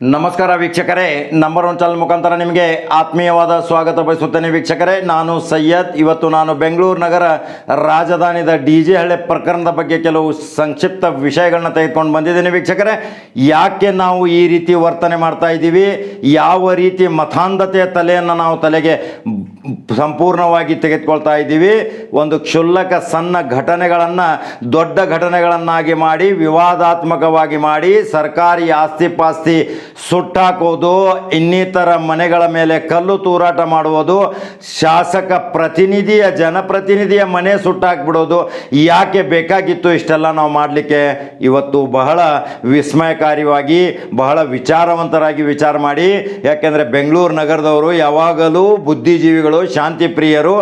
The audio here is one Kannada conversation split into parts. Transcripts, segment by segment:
ನಮಸ್ಕಾರ ವೀಕ್ಷಕರೇ ನಂಬರ್ ಒನ್ ಚಾನಲ್ ಮುಖಾಂತರ ನಿಮಗೆ ಆತ್ಮೀಯವಾದ ಸ್ವಾಗತ ಬಯಸುತ್ತೇನೆ ವೀಕ್ಷಕರೇ. ನಾನು ಸೈಯದ್, ಇವತ್ತು ನಾನು ಬೆಂಗಳೂರು ನಗರ ರಾಜಧಾನಿದ ಡಿ ಜೆ ಹಳ್ಳಿ ಪ್ರಕರಣದ ಬಗ್ಗೆ ಕೆಲವು ಸಂಕ್ಷಿಪ್ತ ವಿಷಯಗಳನ್ನ ತೆಗೆದುಕೊಂಡು ಬಂದಿದ್ದೇನೆ ವೀಕ್ಷಕರೇ. ಯಾಕೆ ನಾವು ಈ ರೀತಿ ವರ್ತನೆ ಮಾಡ್ತಾ ಇದ್ದೀವಿ? ಯಾವ ರೀತಿ ಮತಾಂಧತೆಯ ತಲೆಯನ್ನು ನಾವು ತಲೆಗೆ ಸಂಪೂರ್ಣವಾಗಿ ತೆಗೆದುಕೊಳ್ತಾ ಇದ್ದೀವಿ? ಒಂದು ಕ್ಷುಲ್ಲಕ ಸಣ್ಣ ಘಟನೆಗಳನ್ನು, ದೊಡ್ಡ ಘಟನೆಗಳನ್ನಾಗಿ ಮಾಡಿ, ವಿವಾದಾತ್ಮಕವಾಗಿ ಮಾಡಿ, ಸರ್ಕಾರಿ ಆಸ್ತಿ ಪಾಸ್ತಿ ಸುಟ್ಟಾಕೋದು, ಇನ್ನಿತರ ಮನೆಗಳ ಮೇಲೆ ಕಲ್ಲು ತೂರಾಟ ಮಾಡುವುದು, ಶಾಸಕ ಪ್ರತಿನಿಧಿಯ ಜನಪ್ರತಿನಿಧಿಯ ಮನೆ ಸುಟ್ಟಾಕ್ಬಿಡೋದು, ಯಾಕೆ ಬೇಕಾಗಿತ್ತು ಇಷ್ಟೆಲ್ಲ ನಾವು ಮಾಡಲಿಕ್ಕೆ? ಇವತ್ತು ಬಹಳ ವಿಸ್ಮಯಕಾರಿಯಾಗಿ ಬಹಳ ವಿಚಾರವಂತರಾಗಿ ವಿಚಾರ ಮಾಡಿ, ಯಾಕೆಂದರೆ ಬೆಂಗಳೂರು ನಗರದವರು ಯಾವಾಗಲೂ ಬುದ್ಧಿಜೀವಿಗಳು ಶಾಂತಿ ಪ್ರಿಯರು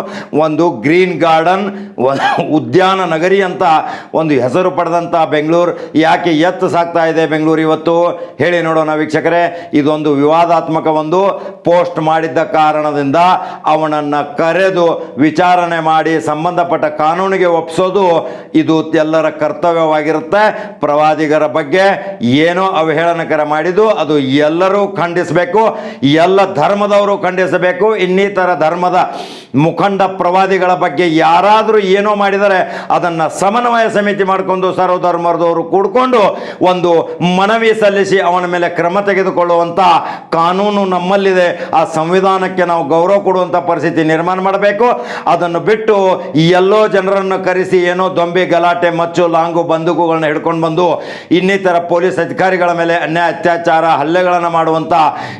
ಒಂದು ಗ್ರೀನ್ ಗಾರ್ಡನ್ ಉದ್ಯಾನ ನಗರಿ ಅಂತ ಒಂದು ಹೆಸರು ಪಡೆದಂಥ ಬೆಂಗಳೂರು, ಯಾಕೆ ಎತ್ತು ಸಾಕ್ತಾ ಇದೆ ಬೆಂಗಳೂರು ಇವತ್ತು? ಹೇಳಿ ನೋಡೋಣ ವೀಕ್ಷಕರೇ, ಇದೊಂದು ವಿವಾದಾತ್ಮಕ ಒಂದು ಪೋಸ್ಟ್ ಮಾಡಿದ್ದ ಕಾರಣದಿಂದ ಅವನನ್ನು ಕರೆದು ವಿಚಾರಣೆ ಮಾಡಿ ಸಂಬಂಧಪಟ್ಟ ಕಾನೂನಿಗೆ ಒಪ್ಪಿಸೋದು ಇದು ಎಲ್ಲರ ಕರ್ತವ್ಯವಾಗಿರುತ್ತೆ. ಪ್ರವಾದಿಗರ ಬಗ್ಗೆ ಏನೋ ಅವಹೇಳನಕರ ಮಾಡಿದ್ದು, ಅದು ಎಲ್ಲರೂ ಖಂಡಿಸಬೇಕು, ಎಲ್ಲ ಧರ್ಮದವರು ಖಂಡಿಸಬೇಕು, ಇನ್ನಿತರ ಧರ್ಮದ ಮುಖಂಡ ಪ್ರವಾದಿಗಳ ಬಗ್ಗೆ ಯಾರಾದರೂ ಏನೋ ಮಾಡಿದರೆ ಅದನ್ನು ಸಮನ್ವಯ ಸಮಿತಿ ಮಾಡಿಕೊಂಡು ಸರ್ವಧರ್ಮದವರು ಕೂಡಿಕೊಂಡು ಒಂದು ಮನವಿ ಸಲ್ಲಿಸಿ ಅವನ ಮೇಲೆ ಕ್ರಮ ತೆಗೆದುಕೊಳ್ಳುವಂಥ ಕಾನೂನು ನಮ್ಮಲ್ಲಿದೆ. ಆ ಸಂವಿಧಾನಕ್ಕೆ ನಾವು ಗೌರವ ಕೊಡುವಂಥ ಪರಿಸ್ಥಿತಿ ನಿರ್ಮಾಣ ಮಾಡಬೇಕು. ಅದನ್ನು ಬಿಟ್ಟು ಎಲ್ಲೋ ಜನರನ್ನು ಕರೆಸಿ ಏನೋ ದೊಂಬಿ, ಗಲಾಟೆ, ಮಚ್ಚು, ಲಾಂಗು ಬಂದೂಕುಗಳನ್ನ ಹಿಡ್ಕೊಂಡು ಬಂದು ಇನ್ನಿತರ ಪೊಲೀಸ್ ಅಧಿಕಾರಿಗಳ ಮೇಲೆ ಅನ್ಯಾಯ, ಅತ್ಯಾಚಾರ, ಹಲ್ಲೆಗಳನ್ನು ಮಾಡುವಂಥ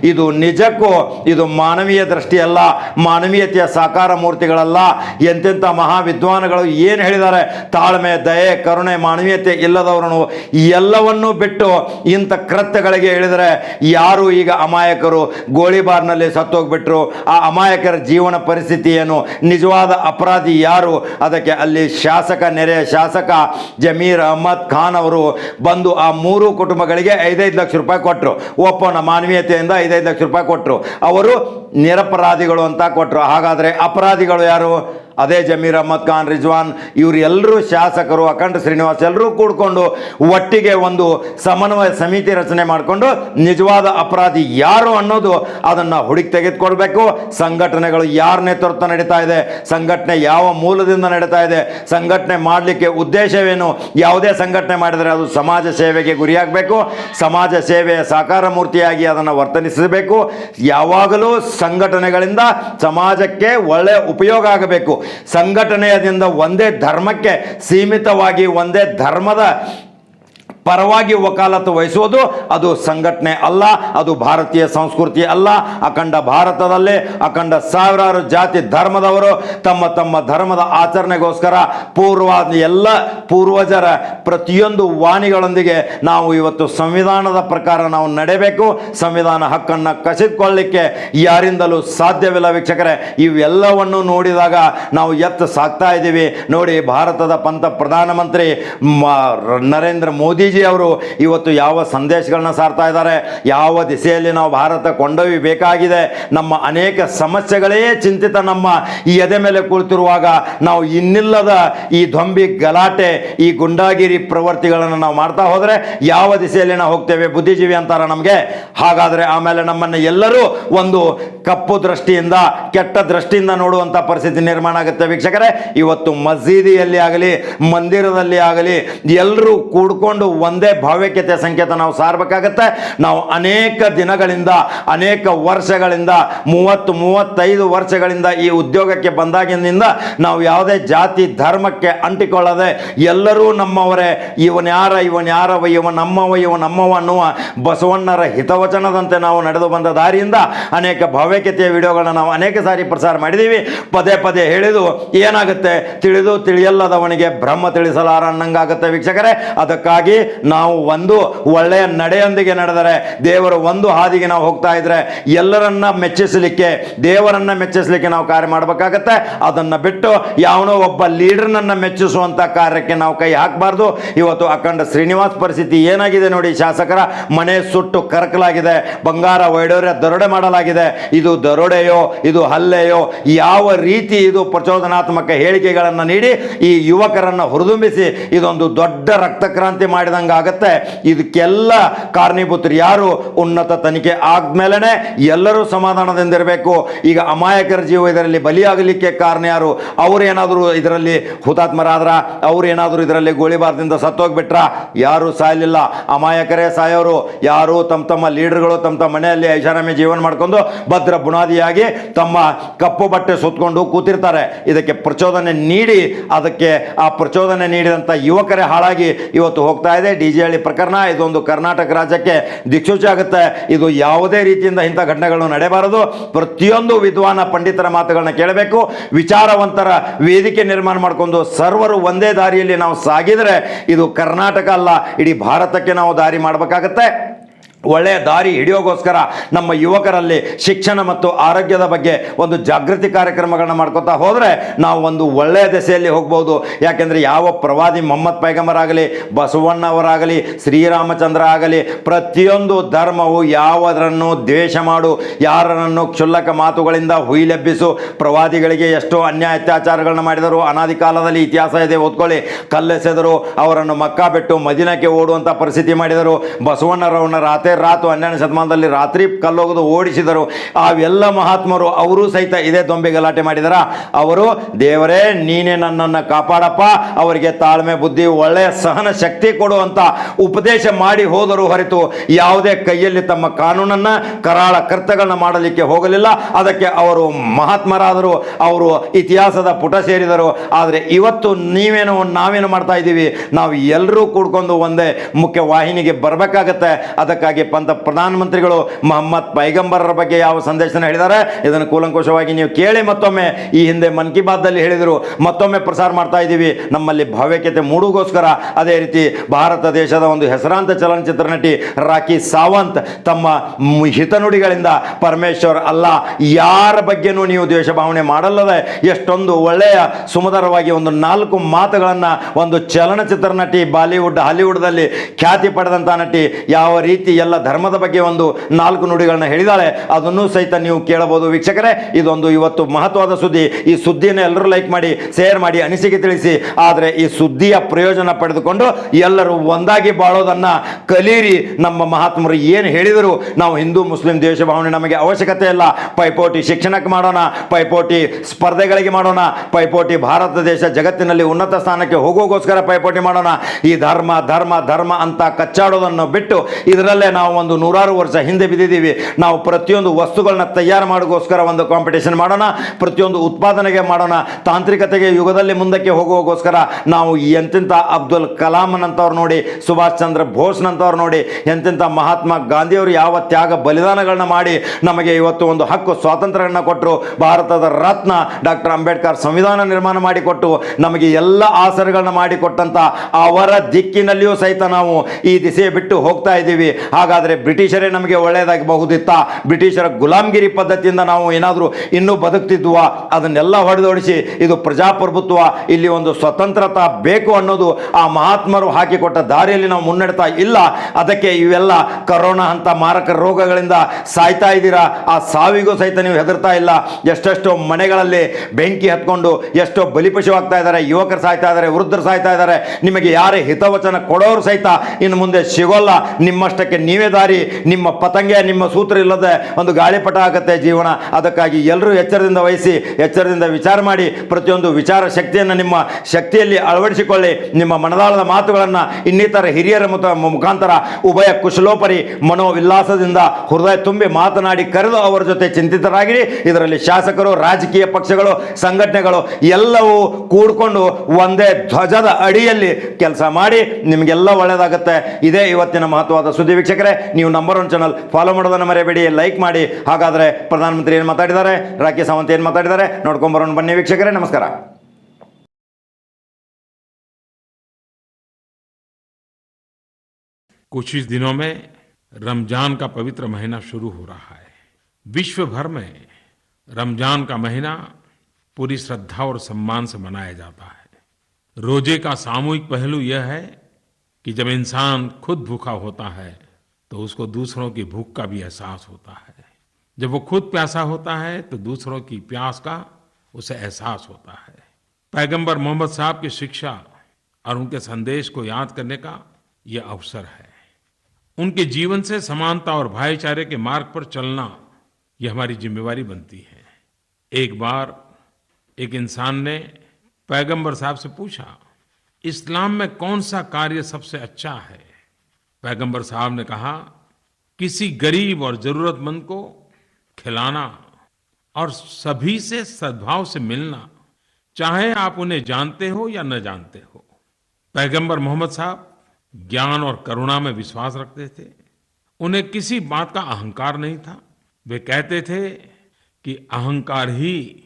ಇದು ನಿಜಕ್ಕೂ ಇದು ಮಾನವೀಯ ದೃಷ್ಟಿಯಲ್ಲ. ಮಾನವೀಯತೆಯ ಸಾಕಾರ ಮೂರ್ತಿಗಳಲ್ಲ. ಎಂತೆಂಥ ಮಹಾವಿದ್ವಾನಗಳು ಏನು ಹೇಳಿದ್ದಾರೆ? ತಾಳ್ಮೆ, ದಯೆ, ಕರುಣೆ, ಮಾನವೀಯತೆ ಇಲ್ಲದವರನ್ನು ಎಲ್ಲವನ್ನೂ ಬಿಟ್ಟು ಇಂಥ ಕೃತ್ಯಗಳಿಗೆ ಹೇಳಿದರೆ ಯಾರು ಈಗ ಅಮಾಯಕರು? ಗೋಳಿಬಾರ್ನಲ್ಲಿ ಸತ್ತೋಗ್ಬಿಟ್ರು. ಆ ಅಮಾಯಕರ ಜೀವನ ಪರಿಸ್ಥಿತಿ ಏನು? ನಿಜವಾದ ಅಪರಾಧಿ ಯಾರು? ಅದಕ್ಕೆ ಅಲ್ಲಿ ಶಾಸಕ ನೆರೆಯ ಶಾಸಕ ಜಮೀರ್ ಅಹಮದ್ ಖಾನ್ ಅವರು ಬಂದು ಆ ಮೂರು ಕುಟುಂಬಗಳಿಗೆ ಐದೈದು ಲಕ್ಷ ರೂಪಾಯಿ ಕೊಟ್ಟರು ಒಪ್ಪನ ಮಾನವೀಯತೆಯಿಂದ ಐದೈದು ಲಕ್ಷ ರೂಪಾಯಿ ಕೊಟ್ಟರು ಅವರು ನಿರಪರಾಧಿಗಳು ಅಂತ ಕೊಟ್ಟರು ಹಾಗಾದರೆ ಅಪರಾಧಿಗಳು ಯಾರು? ಅದೇ ಜಮೀರ್ ಅಹಮದ್ ಖಾನ್, ರಿಜ್ವಾನ್ ಇವರೆಲ್ಲರೂ ಶಾಸಕರು, ಅಖಂಡ ಶ್ರೀನಿವಾಸ್ ಎಲ್ಲರೂ ಕೂಡಿಕೊಂಡು ಒಟ್ಟಿಗೆ ಒಂದು ಸಮನ್ವಯ ಸಮಿತಿ ರಚನೆ ಮಾಡಿಕೊಂಡು ನಿಜವಾದ ಅಪರಾಧಿ ಯಾರು ಅನ್ನೋದು ಅದನ್ನು ಹುಡುಕಿ ತೆಗೆದುಕೊಳ್ಬೇಕು. ಸಂಘಟನೆಗಳು ಯಾರ ನೇತೃತ್ವ ನಡೀತಾ ಇದೆ, ಸಂಘಟನೆ ಯಾವ ಮೂಲದಿಂದ ನಡೀತಾ ಇದೆ, ಸಂಘಟನೆ ಮಾಡಲಿಕ್ಕೆ ಉದ್ದೇಶವೇನು, ಯಾವುದೇ ಸಂಘಟನೆ ಮಾಡಿದರೆ ಅದು ಸಮಾಜ ಸೇವೆಗೆ ಗುರಿಯಾಗಬೇಕು, ಸಮಾಜ ಸೇವೆಯ ಸಾಕಾರ ಮೂರ್ತಿಯಾಗಿ ಅದನ್ನು ವರ್ತನಿಸಬೇಕು. ಯಾವಾಗಲೂ ಸಂಘಟನೆಗಳಿಂದ ಸಮಾಜಕ್ಕೆ ಒಳ್ಳೆಯ ಉಪಯೋಗ ಆಗಬೇಕು. ಸಂಘಟನೆಯದಿಂದ ಒಂದೇ ಧರ್ಮಕ್ಕೆ ಸೀಮಿತವಾಗಿ ಒಂದೇ ಧರ್ಮದ ಪರವಾಗಿ ವಕಾಲತ್ತು ವಹಿಸುವುದು ಅದು ಸಂಘಟನೆ ಅಲ್ಲ, ಅದು ಭಾರತೀಯ ಸಂಸ್ಕೃತಿ ಅಲ್ಲ. ಅಖಂಡ ಭಾರತದಲ್ಲಿ ಅಖಂಡ ಸಾವಿರಾರು ಜಾತಿ ಧರ್ಮದವರು ತಮ್ಮ ತಮ್ಮ ಧರ್ಮದ ಆಚರಣೆಗೋಸ್ಕರ ಪೂರ್ವ ಎಲ್ಲ ಪೂರ್ವಜರ ಪ್ರತಿಯೊಂದು ವಾಣಿಗಳೊಂದಿಗೆ ನಾವು ಇವತ್ತು ಸಂವಿಧಾನದ ಪ್ರಕಾರ ನಾವು ನಡೆಯಬೇಕು ಸಂವಿಧಾನ ಹಕ್ಕನ್ನು ಕಸಿದುಕೊಳ್ಳಲಿಕ್ಕೆ ಯಾರಿಂದಲೂ ಸಾಧ್ಯವಿಲ್ಲ ವೀಕ್ಷಕರೇ. ಇವೆಲ್ಲವನ್ನು ನೋಡಿದಾಗ ನಾವು ಎತ್ತು ಸಾಕ್ತಾ ಇದ್ದೀವಿ. ನೋಡಿ, ಭಾರತದ ಪಂತ ಪ್ರಧಾನಮಂತ್ರಿ ನರೇಂದ್ರ ಮೋದಿಜಿ ಅವರು ಇವತ್ತು ಯಾವ ಸಂದೇಶಗಳನ್ನ ಸಾರ್ತಾ ಇದ್ದಾರೆ, ಯಾವ ದಿಸೆಯಲ್ಲಿ ನಾವು ಭಾರತ ಕೊಂಡೊಯ್ಯಬೇಕಾಗಿದೆ ನಮ್ಮ ಅನೇಕ ಸಮಸ್ಯೆಗಳೇ ಚಿಂತಿತ ನಮ್ಮ ಈ ಎದೆ ಮೇಲೆ ಕುಳಿತಿರುವಾಗ ನಾವು ಇನ್ನಿಲ್ಲದ ಈ ದೊಂಬಿ ಗಲಾಟೆ, ಈ ಗುಂಡಾಗಿರಿ ಪ್ರವೃತ್ತಿಗಳನ್ನು ನಾವು ಮಾಡ್ತಾ ಹೋದರೆ ಯಾವ ದಿಸೆಯಲ್ಲಿ ನಾವು ಹೋಗ್ತೇವೆ ಬುದ್ಧಿಜೀವಿ ಅಂತಾರ ನಮಗೆ? ಹಾಗಾದರೆ ಆಮೇಲೆ ನಮ್ಮನ್ನು ಎಲ್ಲರೂ ಒಂದು ಕಪ್ಪು ದೃಷ್ಟಿಯಿಂದ, ಕೆಟ್ಟ ದೃಷ್ಟಿಯಿಂದ ನೋಡುವಂಥ ಪರಿಸ್ಥಿತಿ ನಿರ್ಮಾಣ ಆಗುತ್ತೆ ವೀಕ್ಷಕರೇ. ಇವತ್ತು ಮಸೀದಿಯಲ್ಲಿ ಆಗಲಿ, ಮಂದಿರದಲ್ಲಿ ಆಗಲಿ, ಎಲ್ಲರೂ ಕೂಡ್ಕೊಂಡು ಒಂದೇ ಭಾವ್ಯಕ್ಯತೆ ಸಂಕೇತ ನಾವು ಸಾರಬೇಕಾಗತ್ತೆ. ನಾವು ಅನೇಕ ದಿನಗಳಿಂದ, ಅನೇಕ ವರ್ಷಗಳಿಂದ, ಮೂವತ್ತು, ಮೂವತ್ತೈದು ವರ್ಷಗಳಿಂದ ಈ ಉದ್ಯೋಗಕ್ಕೆ ಬಂದಾಗಿನಿಂದ ನಾವು ಯಾವುದೇ ಜಾತಿ, ಧರ್ಮಕ್ಕೆ ಅಂಟಿಕೊಳ್ಳದೆ ಎಲ್ಲರೂ ನಮ್ಮವರೇ. ಇವನ್ ಯಾರ, ಇವನ್ ಯಾರವ ಇವ ನಮ್ಮವ ಇವ ನಮ್ಮವ ಅನ್ನುವ ಬಸವಣ್ಣರ ಹಿತವಚನದಂತೆ ನಾವು ನಡೆದು ಬಂದ ದಾರಿಯಿಂದ ಅನೇಕ ಭಾವ್ಯಕತೆಯ ವಿಡಿಯೋಗಳನ್ನ ನಾವು ಅನೇಕ ಸಾರಿ ಪ್ರಸಾರ ಮಾಡಿದ್ದೀವಿ ಪದೇ ಪದೇ ಹೇಳಿದು, ಏನಾಗುತ್ತೆ ತಿಳಿದು ತಿಳಿಯಲ್ಲದವನಿಗೆ ಬ್ರಹ್ಮ ತಿಳಿಸಲಾರ ಅನ್ನಂಗಾಗುತ್ತೆ ವೀಕ್ಷಕರೇ. ಅದಕ್ಕಾಗಿ ನಾವು ಒಂದು ಒಳ್ಳೆಯ ನಡೆಯೊಂದಿಗೆ ನಡೆದರೆ, ದೇವರು ಒಂದು ಹಾದಿಗೆ ನಾವು ಹೋಗ್ತಾ ಇದ್ರೆ ಎಲ್ಲರನ್ನ ಮೆಚ್ಚಿಸಲಿಕ್ಕೆ, ದೇವರನ್ನ ಮೆಚ್ಚಿಸಲಿಕ್ಕೆ ನಾವು ಕಾರ್ಯ ಮಾಡಬೇಕಾಗತ್ತೆ. ಅದನ್ನು ಬಿಟ್ಟು ಯಾವನೋ ಒಬ್ಬ ಲೀಡರ್ನನ್ನ ಮೆಚ್ಚಿಸುವಂಥ ಕಾರ್ಯಕ್ಕೆ ನಾವು ಕೈ ಹಾಕಬಾರ್ದು. ಇವತ್ತು ಅಖಂಡ ಶ್ರೀನಿವಾಸ್ ಪರಿಸ್ಥಿತಿ ಏನಾಗಿದೆ ನೋಡಿ ಶಾಸಕರ? ಮನೆ ಸುಟ್ಟು ಕರಕಲಾಗಿದೆ, ಬಂಗಾರ ವೈಡೋರ್ಯ ದರೋಡೆ ಮಾಡಲಾಗಿದೆ. ಇದು ದರೋಡೆಯೋ, ಇದು ಹಲ್ಲೆಯೋ, ಯಾವ ರೀತಿ ಇದು ಪ್ರಚೋದನಾತ್ಮಕ ಹೇಳಿಕೆಗಳನ್ನು ನೀಡಿ ಈ ಯುವಕರನ್ನು ಹುರಿದುಂಬಿಸಿ ಇದೊಂದು ದೊಡ್ಡ ರಕ್ತಕ್ರಾಂತಿ ಮಾಡಿದಂಗೆ ಆಗತ್ತೆ ಇದಕ್ಕೆಲ್ಲ ಕಾರಣೀಭೂತರು ಯಾರು? ಉನ್ನತ ತನಿಖೆ ಆದ್ಮೇಲೆ ಎಲ್ಲರೂ ಸಮಾಧಾನದಿಂದ ಇರಬೇಕು ಈಗ ಅಮಾಯಕರ ಜೀವ ಇದರಲ್ಲಿ ಬಲಿಯಾಗಲಿಕ್ಕೆ ಕಾರಣ ಯಾರು? ಅವರೇನಾದರೂ ಇದರಲ್ಲಿ ಹುತಾತ್ಮರಾದ್ರ? ಅವರೇನಾದರೂ ಇದರಲ್ಲಿ ಗೋಳಿಬಾರದಿಂದ ಸತ್ತೋಗ್ಬಿಟ್ರ? ಯಾರು ಸಾಯಲಿಲ್ಲ. ಅಮಾಯಕರೇ ಸಾಯೋರು. ಯಾರು ತಮ್ಮ ತಮ್ಮ ಲೀಡರ್ಗಳು ತಮ್ಮ ತಮ್ಮ ಮನೆಯಲ್ಲಿ ಐಷಾರಾಮಿ ಜೀವನ ಮಾಡ್ಕೊಂಡು ಭದ್ರ ಬುನಾದಿಯಾಗಿ ತಮ್ಮ ಕಪ್ಪು ಬಟ್ಟೆ ಸುತ್ತಕೊಂಡು ಕೂತಿರ್ತಾರೆ. ಇದಕ್ಕೆ ಪ್ರಚೋದನೆ ನೀಡಿ, ಅದಕ್ಕೆ ಆ ಪ್ರಚೋದನೆ ನೀಡಿದಂಥ ಯುವಕರೇ ಹಾಳಾಗಿ ಇವತ್ತು ಹೋಗ್ತಾ ಇದೆ. ಡಿ ಜೆ ಹಳ್ಳಿ ಪ್ರಕರಣ, ಇದೊಂದು ಕರ್ನಾಟಕ ರಾಜ್ಯಕ್ಕೆ ದಿಕ್ಸೂಚಿ ಆಗುತ್ತೆ ಇದು ಯಾವುದೇ ರೀತಿಯಿಂದ ಇಂಥ ಘಟನೆಗಳು ನಡೆಯಬಾರದು ಪ್ರತಿಯೊಂದು ವಿದ್ವಾನ ಪಂಡಿತರ ಮಾತುಗಳನ್ನ ಕೇಳಬೇಕು. ವಿಚಾರವಂತರ ವೇದಿಕೆ ನಿರ್ಮಾಣ ಮಾಡಿಕೊಂಡು ಸರ್ವರು ಒಂದೇ ದಾರಿಯಲ್ಲಿ ನಾವು ಸಾಗಿದರೆ, ಇದು ಕರ್ನಾಟಕ ಅಲ್ಲ, ಇಡೀ ಭಾರತಕ್ಕೆ ನಾವು ದಾರಿ ಮಾಡಬೇಕಾಗತ್ತೆ. ಒಳ್ಳೆಯ ದಾರಿ ಹಿಡಿಯೋಗೋಸ್ಕರ ನಮ್ಮ ಯುವಕರಲ್ಲಿ ಶಿಕ್ಷಣ ಮತ್ತು ಆರೋಗ್ಯದ ಬಗ್ಗೆ ಒಂದು ಜಾಗೃತಿ ಕಾರ್ಯಕ್ರಮಗಳನ್ನ ಮಾಡ್ಕೊತಾ ಹೋದರೆ ನಾವು ಒಂದು ಒಳ್ಳೆಯ ದೆಸೆಯಲ್ಲಿ ಹೋಗ್ಬೋದು. ಯಾಕೆಂದರೆ ಯಾವ ಪ್ರವಾದಿ ಮೊಹಮ್ಮದ್ ಪೈಗಂಬರಾಗಲಿ ಬಸವಣ್ಣವರಾಗಲಿ ಶ್ರೀರಾಮಚಂದ್ರ ಆಗಲಿ, ಪ್ರತಿಯೊಂದು ಧರ್ಮವು ಯಾವುದರನ್ನು ದ್ವೇಷ ಮಾಡು, ಯಾರನ್ನು ಕ್ಷುಲ್ಲಕ ಮಾತುಗಳಿಂದ ಹುಯಿಲೆಬ್ಬಿಸು ಪ್ರವಾದಿಗಳಿಗೆ ಎಷ್ಟೋ ಅನ್ಯಾಯ ಅತ್ಯಾಚಾರಗಳನ್ನ ಮಾಡಿದರು ಅನಾದಿ ಕಾಲದಲ್ಲಿ ಇತಿಹಾಸ ಇದೆ, ಓದ್ಕೊಳ್ಳಿ. ಕಲ್ಲೆಸೆದರು ಅವರನ್ನು ಮಕ್ಕಾ ಬಿಟ್ಟು ಮದಿನಕ್ಕೆ ಓಡುವಂಥ ಪರಿಸ್ಥಿತಿ ಮಾಡಿದರು ಬಸವಣ್ಣರವನ್ನ ರಾತ್ರಿ ರಾತು ಹನ್ನೆರಡು ಶತಮಾನದಲ್ಲಿ ರಾತ್ರಿ ಕಲ್ಲೋಗದು ಓಡಿಸಿದರು. ಅವೆಲ್ಲ ಮಹಾತ್ಮರು ಅವರು ಸಹಿತ ಇದೇ ದೊಂಬೆ ಗಲಾಟೆ ಮಾಡಿದರ. ಅವರು, ದೇವರೇ, ನೀನೇ ನನ್ನನ್ನು ಕಾಪಾಡಪ್ಪ. ಅವರಿಗೆ ತಾಳ್ಮೆ, ಬುದ್ಧಿ, ಒಳ್ಳೆಯ ಸಹನ ಶಕ್ತಿ ಕೊಡುವಂಥ ಉಪದೇಶ ಮಾಡಿ ಹೋದರು ಹೊರತು ಯಾವುದೇ ಕೈಯಲ್ಲಿ ತಮ್ಮ ಕಾನೂನನ್ನು, ಕರಾಳ ಕರ್ತಗಳನ್ನ ಮಾಡಲಿಕ್ಕೆ ಹೋಗಲಿಲ್ಲ. ಅದಕ್ಕೆ ಅವರು ಮಹಾತ್ಮರಾದರು, ಅವರು ಇತಿಹಾಸದ ಪುಟ ಸೇರಿದರು. ಆದರೆ ಇವತ್ತು ನೀವೇನು, ನಾವೇನು ಮಾಡ್ತಾ ಇದ್ದೀವಿ? ನಾವು ಎಲ್ಲರೂ ಕೂಡ್ಕೊಂಡು ಒಂದೇ ಮುಖ್ಯ ವಾಹಿನಿಗೆ ಬರಬೇಕಾಗತ್ತೆ. ಅದಕ್ಕಾಗಿ ಪಂತ ಪ್ರಧಾನಮಂತ್ರಿಗಳು ಮೊಹಮ್ಮದ್ ಪೈಗಂಬರರ ಬಗ್ಗೆ ಯಾವ ಸಂದೇಶನ ಹೇಳಿದ್ದಾರೆ, ಇದನ್ನು ಕೂಲಂಕುಷವಾಗಿ ನೀವು ಕೇಳಿ ಮತ್ತೊಮ್ಮೆ ಈ ಹಿಂದೆ ಮನ್ ಕಿ ಬಾತ್ದಲ್ಲಿ ಹೇಳಿದರು. ಮತ್ತೊಮ್ಮೆ ಪ್ರಸಾರ ಮಾಡ್ತಾ ಇದ್ದೀವಿ. ನಮ್ಮಲ್ಲಿ ಭಾವ್ಯಕತೆ ಮೂಡುಗೋಸ್ಕರ ಅದೇ ರೀತಿ ಭಾರತ ದೇಶದ ಒಂದು ಹೆಸರಾಂತ ಚಲನಚಿತ್ರ ನಟಿ ರಾಖಿ ಸಾವಂತ್ ತಮ್ಮ ಹಿತನುಡಿಗಳಿಂದ ಪರಮೇಶ್ವರ್ ಅಲ್ಲ, ಯಾರ ಬಗ್ಗೆನೂ ನೀವು ದ್ವೇಷ ಭಾವನೆ ಮಾಡಲ್ಲದೆ ಎಷ್ಟೊಂದು ಒಳ್ಳೆಯ ಸುಮಧರವಾಗಿ ಒಂದು ನಾಲ್ಕು ಮಾತುಗಳನ್ನು ಒಂದು ಚಲನಚಿತ್ರ ನಟಿ ಬಾಲಿವುಡ್ ಹಾಲಿವುಡ್ದಲ್ಲಿ ಖ್ಯಾತಿ ಪಡೆದಂಥ ನಟಿ ಯಾವ ರೀತಿ ಎಲ್ಲ ಧರ್ಮದ ಬಗ್ಗೆ ಒಂದು ನಾಲ್ಕು ನುಡಿಗಳನ್ನ ಹೇಳಿದಾಳೆ. ಅದನ್ನು ಸಹಿತ ನೀವು ಕೇಳಬಹುದು. ವೀಕ್ಷಕರೇ, ಇದೊಂದು ಇವತ್ತು ಮಹತ್ವದ ಸುದ್ದಿ. ಈ ಸುದ್ದಿಯನ್ನು ಎಲ್ಲರೂ ಲೈಕ್ ಮಾಡಿ, ಶೇರ್ ಮಾಡಿ, ಅನಿಸಿಕೆ ತಿಳಿಸಿ. ಆದರೆ ಈ ಸುದ್ದಿಯ ಪ್ರಯೋಜನ ಪಡೆದುಕೊಂಡು ಎಲ್ಲರೂ ಒಂದಾಗಿ ಬಾಳೋದನ್ನ ಕಲೀರಿ. ನಮ್ಮ ಮಹಾತ್ಮರು ಏನು ಹೇಳಿದರು? ನಾವು ಹಿಂದೂ, ಮುಸ್ಲಿಂ ದೇಶ ಭಾವನೆ ನಮಗೆ ಅವಶ್ಯಕತೆ ಇಲ್ಲ. ಪೈಪೋಟಿ ಶಿಕ್ಷಣಕ್ಕೆ ಮಾಡೋಣ, ಪೈಪೋಟಿ ಸ್ಪರ್ಧೆಗಳಿಗೆ ಮಾಡೋಣ, ಪೈಪೋಟಿ ಭಾರತ ದೇಶ ಜಗತ್ತಿನಲ್ಲಿ ಉನ್ನತ ಸ್ಥಾನಕ್ಕೆ ಹೋಗೋಗೋಸ್ಕರ ಪೈಪೋಟಿ ಮಾಡೋಣ. ಈ ಧರ್ಮ ಧರ್ಮ ಧರ್ಮ ಅಂತ ಕಚ್ಚಾಡೋದನ್ನು ಬಿಟ್ಟು ಇದರಲ್ಲೇ ನಾವು ಒಂದು ನೂರಾರು ವರ್ಷ ಹಿಂದೆ ಬಿದ್ದಿದ್ದೀವಿ. ನಾವು ಪ್ರತಿಯೊಂದು ವಸ್ತುಗಳನ್ನ ತಯಾರು ಮಾಡೋಕ್ಕೋಸ್ಕರ ಒಂದು ಕಾಂಪಿಟೇಷನ್ ಮಾಡೋಣ, ಪ್ರತಿಯೊಂದು ಉತ್ಪಾದನೆಗೆ ಮಾಡೋಣ, ತಾಂತ್ರಿಕತೆಗೆ ಯುಗದಲ್ಲಿ ಮುಂದಕ್ಕೆ ಹೋಗುವಗೋಸ್ಕರ ನಾವು ಎಂತೆಂಥ ಅಬ್ದುಲ್ ಕಲಾಂನಂಥವ್ರು ನೋಡಿ, ಸುಭಾಷ್ ಚಂದ್ರ ಬೋಸ್ನಂಥವ್ರು ನೋಡಿ, ಎಂತೆಂಥ ಮಹಾತ್ಮ ಗಾಂಧಿಯವರು ಯಾವ ತ್ಯಾಗ ಬಲಿದಾನಗಳನ್ನ ಮಾಡಿ ನಮಗೆ ಇವತ್ತು ಒಂದು ಹಕ್ಕು ಸ್ವಾತಂತ್ರ್ಯಗಳನ್ನ ಕೊಟ್ಟರು ಭಾರತದ ರತ್ನ ಡಾಕ್ಟರ್ ಅಂಬೇಡ್ಕರ್ ಸಂವಿಧಾನ ನಿರ್ಮಾಣ ಮಾಡಿಕೊಟ್ಟು ನಮಗೆ ಎಲ್ಲ ಆಸರೆಗಳನ್ನ ಮಾಡಿಕೊಟ್ಟಂತ ಅವರ ದಿಕ್ಕಿನಲ್ಲಿಯೂ ಸಹಿತ ನಾವು ಈ ದಿಸೆ ಬಿಟ್ಟು ಹೋಗ್ತಾ ಇದ್ದೀವಿ. ಹಾಗಾದರೆ ಬ್ರಿಟಿಷರೇ ನಮಗೆ ಒಳ್ಳೆಯದಾಗಬಹುದಿತ್ತ? ಬ್ರಿಟಿಷರ ಗುಲಾಮಗಿರಿ ಪದ್ಧತಿಯಿಂದ ನಾವು ಏನಾದರೂ ಇನ್ನೂ ಬದುಕ್ತಿದ್ವಾ? ಅದನ್ನೆಲ್ಲ ಹೊಡೆದೊಡಿಸಿ ಇದು ಪ್ರಜಾಪ್ರಭುತ್ವ, ಇಲ್ಲಿ ಒಂದು ಸ್ವತಂತ್ರತ ಬೇಕು ಅನ್ನೋದು ಆ ಮಹಾತ್ಮರು ಹಾಕಿಕೊಟ್ಟ ದಾರಿಯಲ್ಲಿ ನಾವು ಮುನ್ನಡೆತಾ ಇಲ್ಲ. ಅದಕ್ಕೆ ಇವೆಲ್ಲ ಕರೋನಾ ಅಂತ ಮಾರಕ ರೋಗಗಳಿಂದ ಸಾಯ್ತಾ ಇದ್ದೀರಾ? ಆ ಸಾವಿಗೂ ಸಹಿತ ನೀವು ಹೆದರ್ತಾ ಇಲ್ಲ. ಎಷ್ಟೆಷ್ಟೋ ಮನೆಗಳಲ್ಲಿ ಬೆಂಕಿ ಹತ್ಕೊಂಡು ಎಷ್ಟೋ ಬಲಿಪಶುವಾಗ್ತಾ ಇದ್ದಾರೆ, ಯುವಕರು ಸಾಯ್ತಾ ಇದ್ದಾರೆ, ವೃದ್ಧರು ಸಾಯ್ತಾ ಇದ್ದಾರೆ. ನಿಮಗೆ ಯಾರೇ ಹಿತವಚನ ಕೊಡೋರು ಸಹಿತ ಇನ್ನು ಮುಂದೆ ಸಿಗೋಲ್ಲ. ನಿಮ್ಮಷ್ಟಕ್ಕೆ ನೀವೇ ದಾರಿ, ನಿಮ್ಮ ಪತಂಗೆ, ನಿಮ್ಮ ಸೂತ್ರ ಇಲ್ಲದೆ ಒಂದು ಗಾಳಿಪಟ ಆಗುತ್ತೆ ಜೀವನ. ಅದಕ್ಕಾಗಿ ಎಲ್ಲರೂ ಎಚ್ಚರದಿಂದ ವಹಿಸಿ, ಎಚ್ಚರದಿಂದ ವಿಚಾರ ಮಾಡಿ, ಪ್ರತಿಯೊಂದು ವಿಚಾರ ಶಕ್ತಿಯನ್ನು ನಿಮ್ಮ ಶಕ್ತಿಯಲ್ಲಿ ಅಳವಡಿಸಿಕೊಳ್ಳಿ. ನಿಮ್ಮ ಮನದಾಳದ ಮಾತುಗಳನ್ನು ಇನ್ನಿತರ ಹಿರಿಯರ ಮುಖಾಂತರ ಉಭಯ ಕುಶಲೋಪರಿ ಮನೋವಿಲ್ಲಾಸದಿಂದ ಹೃದಯ ತುಂಬಿ ಮಾತನಾಡಿ ಕರೆದು ಅವರ ಜೊತೆ ಚಿಂತಿತರಾಗಿರಿ. ಇದರಲ್ಲಿ ಶಾಸಕರು, ರಾಜಕೀಯ ಪಕ್ಷಗಳು, ಸಂಘಟನೆಗಳು ಎಲ್ಲವೂ ಕೂಡ್ಕೊಂಡು ಒಂದೇ ಧ್ವಜದ ಅಡಿಯಲ್ಲಿ ಕೆಲಸ ಮಾಡಿ ನಿಮಗೆಲ್ಲ ಒಳ್ಳೆಯದಾಗುತ್ತೆ. ಇದೇ ಇವತ್ತಿನ ಮಹತ್ವದ ಸುದ್ದಿ ವೀಕ್ಷಕರೇ. ನೀವು ನಂಬರ್ ಒನ್ ಚಾನಲ್ ಫಾಲೋ ಮಾಡೋದನ್ನು ಮರೆಯಬೇಡಿ ಲೈಕ್ ಮಾಡಿ ಹಾಗಾದರೆ ಪ್ರಧಾನಮಂತ್ರಿ ಏನು ಮಾತಾಡಿದ್ದಾರೆ ರಾಕಿ ಸಾವಂತ್ ಏನು ಮಾತಾಡಿದ್ದಾರೆ ನೋಡ್ಕೊಂಬರೋಣ ಬನ್ನಿ ವೀಕ್ಷಕರೇ ನಮಸ್ಕಾರ कुछ ही दिनों में रमजान का पवित्र महीना शुरू हो रहा है विश्व भर में रमजान का महीना पूरी श्रद्धा और सम्मान से मनाया जाता है रोजे का सामूहिक पहलू यह है कि जब इंसान खुद भूखा होता है तो उसको दूसरों की भूख का भी एहसास होता है। जब वो खुद प्यासा होता है तो दूसरों की प्यास का उसे एहसास होता है। पैगंबर मोहम्मद साहब की शिक्षा और उनके संदेश को याद करने का ये अवसर है। उनके जीवन से समानता और भाईचारे के मार्ग पर चलना ये हमारी जिम्मेवारी बनती है। एक बार एक इंसान ने पैगंबर साहब से पूछा, इस्लाम में कौन सा कार्य सबसे अच्छा है? पैगंबर साहब ने कहा, किसी गरीब और जरूरतमंद को खिलाना और सभी से सद्भाव से मिलना, चाहे आप उन्हें जानते हो या न जानते हो। पैगंबर मोहम्मद साहब ज्ञान और करुणा में विश्वास रखते थे। उन्हें किसी बात का अहंकार नहीं था। वे कहते थे कि अहंकार ही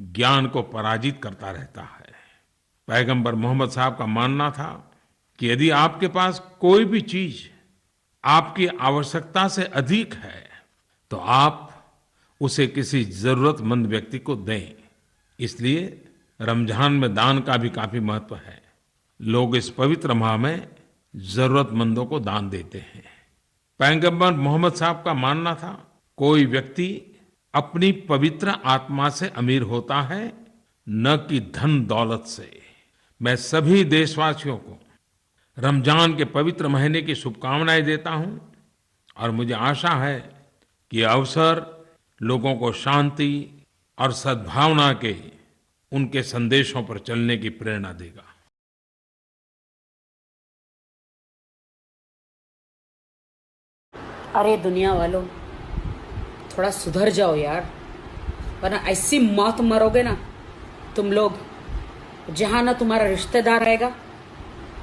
ज्ञान को पराजित करता रहता है। पैगंबर मोहम्मद साहब का मानना था कि यदि आपके पास कोई भी चीज़ आपकी आवश्यकता से अधिक है तो आप उसे किसी जरूरतमंद व्यक्ति को दें। इसलिए रमज़ान में दान का भी काफ़ी महत्व है। लोग इस पवित्र माह में जरूरतमंदों को दान देते हैं। पैगंबर मोहम्मद साहब का मानना था, कोई व्यक्ति अपनी पवित्र आत्मा से अमीर होता है, न कि धन दौलत से। मैं सभी देशवासियों को रमज़ान के पवित्र महीने की शुभकामनाएँ देता हूँ और मुझे आशा है कि अवसर लोगों को शांति और सद्भावना के उनके संदेशों पर चलने की प्रेरणा देगा। अरे दुनिया वालों, थोड़ा सुधर जाओ यार, वरना ऐसी मौत मरोगे ना तुम लोग, जहाँ ना तुम्हारा रिश्तेदार आएगा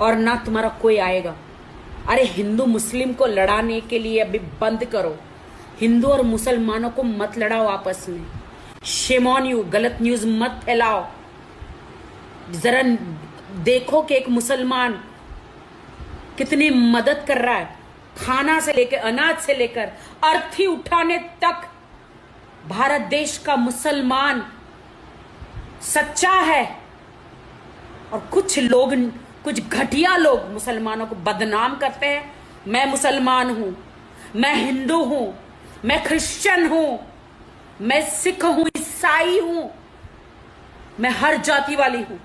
और ना तुम्हारा कोई आएगा। अरे हिंदू मुस्लिम को लड़ाने के लिए अभी बंद करो। हिंदू और मुसलमानों को मत लड़ाओ आपस में। शेमॉन यू गलत न्यूज़ मत फैलाओ। जरा देखो कि एक मुसलमान कितनी मदद कर रहा है। खाना से लेकर, अनाज से लेकर, अर्थी उठाने तक। भारत देश का मुसलमान सच्चा है। और कुछ लोग कुछ घटिया लोग मुसलमानों को बदनाम करते हैं। मैं मुसलमान हूँ, मैं हिंदू हूँ, मैं क्रिश्चियन हूँ, मैं सिख हूँ, ईसाई हूँ, मैं हर जाति वाली हूँ।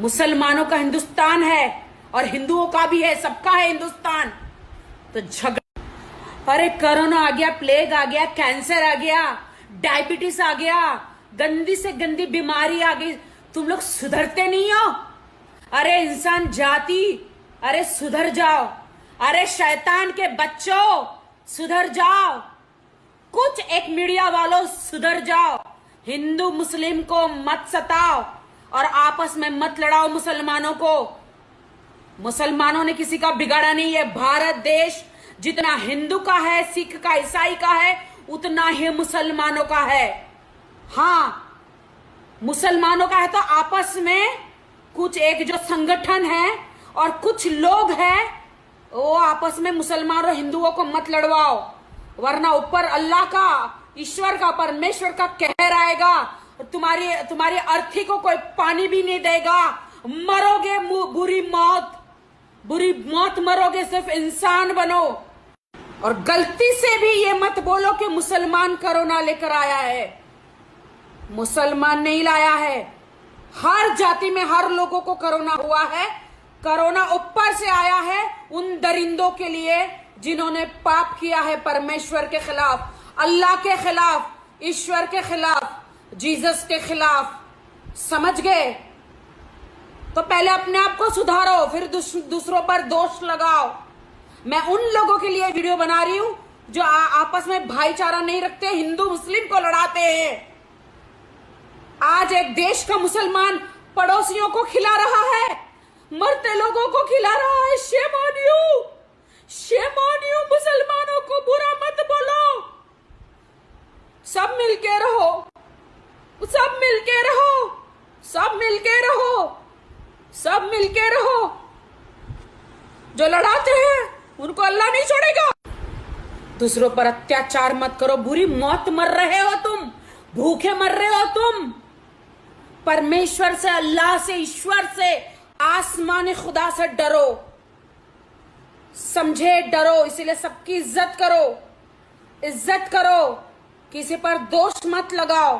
मुसलमानों का हिंदुस्तान है और हिंदुओं का भी है, सबका है हिंदुस्तान। तो झगड़ा अरे कोरोना आ गया प्लेग आ गया कैंसर आ गया डायबिटीज़ आ गया, गंदी से गंदी बीमारी आ गई। तुम लोग सुधरते नहीं हो। अरे इंसान जाति, अरे सुधर जाओ, अरे शैतान के बच्चों, सुधर जाओ। कुछ एक मीडिया वालों सुधर जाओ, हिंदू, मुस्लिम को मत सताओ और आपस में मत लड़ाओ मुसलमानों को। मुसलमानों ने किसी का बिगाड़ा नहीं है भारत देश जितना हिंदू का है, सिख का, ईसाई का है, उतना ही मुसलमानों का है। हाँ मुसलमानों का है तो आपस में कुछ एक जो संगठन है और कुछ लोग हैं, वो आपस में मुसलमान और हिंदुओं को मत लड़वाओ, वरना ऊपर अल्लाह का, ईश्वर का, परमेश्वर का कहर आएगा, तुम्हारी तुम्हारी अर्थी को कोई पानी भी नहीं देगा। मरोगे बुरी मौत बुरी मौत मरोगे, सिर्फ़ इंसान बनो। और गलती से भी ये मत बोलो कि मुसलमान कोरोना लेकर आया है। मुसलमान नहीं लाया है। हर जाति में हर लोगों को कोरोना हुआ है। कोरोना ऊपर से आया है उन दरिंदों के लिए जिन्होंने पाप किया है परमेश्वर के खिलाफ अल्लाह के खिलाफ ईश्वर के खिलाफ जीसस के खिलाफ। समझ गए? तो पहले अपने आप को सुधारो फिर दूसरों पर दोष लगाओ। मैं उन लोगों के लिए वीडियो बना रही हूँ जो आ, आपस में भाईचारा नहीं रखते हिंदू मुस्लिम को लड़ाते हैं। आज एक देश का मुसलमान पड़ोसियों को खिला रहा है। मरते लोगों को खिला रहा है। Shame on you shame on you मुसलमानों को बुरा मत बोलो। सब मिलके रहो। सब मिलके रहो। सब मिलके रहो। सब मिलके रहो। जो लड़ाते हैं, उनको अल्लाह नहीं छोड़ेगा। दूसरों पर अत्याचार मत करो। बुरी मौत मर रहे हो तुम। भूखे मर रहे हो तुम। परमेश्वर से, अल्लाह से, ईश्वर से, आसमान खुदा से डरो। समझे, डरो, इसीलिए सबकी इज़्ज़त करो। इज़्ज़त करो। किसी पर दोष मत लगाओ।